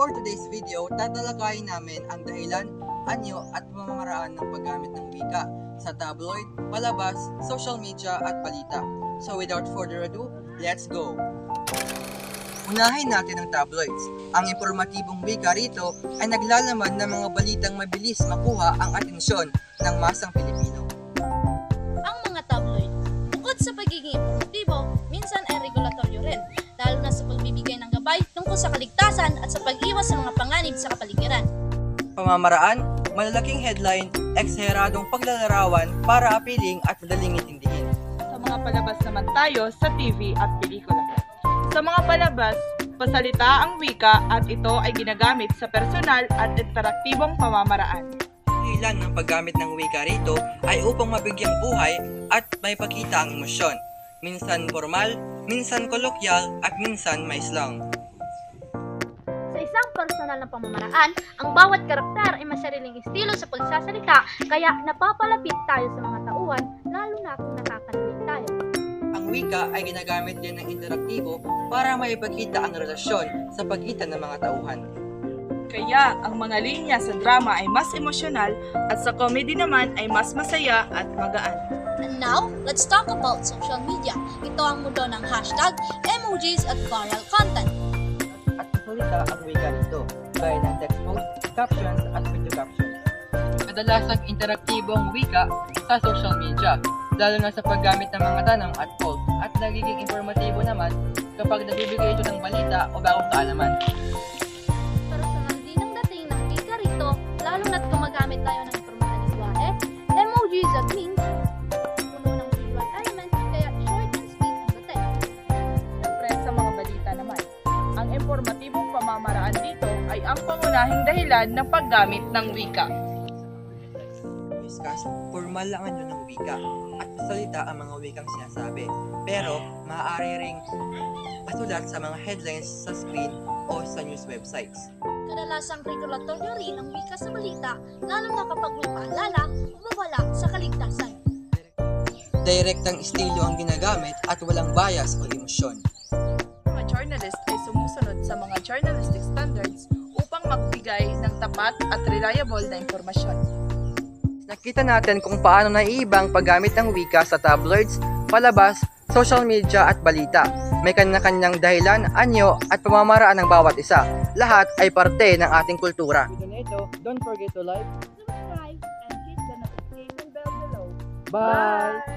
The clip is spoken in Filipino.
For today's video, tatalakayin namin ang dahilan, anyo at pamamaraan ng paggamit ng wika sa tabloid, palabas, social media at balita. So without further ado, let's go! Unahin natin ang tabloids. Ang informatibong wika rito ay naglalaman ng mga balitang mabilis makuha ang atensyon ng masang Pilipino. ang mga tabloid. Bukod sa pagiging gabay tungkol sa kaligtasan at sa pag-iwas sa mga panganib sa kapaligiran. Pamamaraan, malalaking headline, ekseradong paglalarawan para apiling at madaling intindihin. Sa mga palabas naman tayo sa TV at pelikula. Sa mga palabas, pasalita ang wika at ito ay ginagamit sa personal at interaktibong pamamaraan. Dahilan ng paggamit ng wika rito ay upang mabigyang buhay at may pakita ang emosyon. Minsan formal, minsan kolokyal, at minsan may slang. Personal na pamamaraan, ang bawat karakter ay may sariling estilo sa pagsasalita, kaya napapalapit tayo sa mga tauhan, lalo na kung nakakarinig tayo. Ang wika ay ginagamit din ng interaktibo para maipakita ang relasyon sa pagitan ng mga tauhan. Kaya ang mga linya sa drama ay mas emosyonal at sa comedy naman ay mas masaya at magaan. And now, let's talk about social media. Ito ang mundo ng hashtag, emojis at viral content. At kasalita ang wika rito, gaya ng text post, captions at video captions. Kadalasang interaktibong wika sa social media, lalo na sa paggamit ng mga tanong at polls at nagiging informatibo naman kapag nagbibigay ito ng balita o bagong kaalaman. Personal din ang dating ng wika rito, lalo na't gumagamit tayo ng pamamaraan dito ay ang pangunahing dahilan ng paggamit ng wika. Discuss, formal lang ano ng wika at pasalita ang mga wikang sinasabi. Pero, maaari ring pasulat sa mga headlines sa screen o sa news websites. Kadalasang regulatoryo rin ang wika sa balita, lalo na kapag may paalala o mawala sa kaligtasan. Direktang estilo ang ginagamit at walang bias o emosyon. Tapat at reliable na impormasyon. Nakita natin kung paano naiiba ang paggamit ng wika sa tabloids, palabas, social media at balita. May kanya-kanyang dahilan, anyo at pamamaraan ng bawat isa. Lahat ay parte ng ating kultura. Ito, don't forget to like, Subscribe and hit the notification bell below. bye!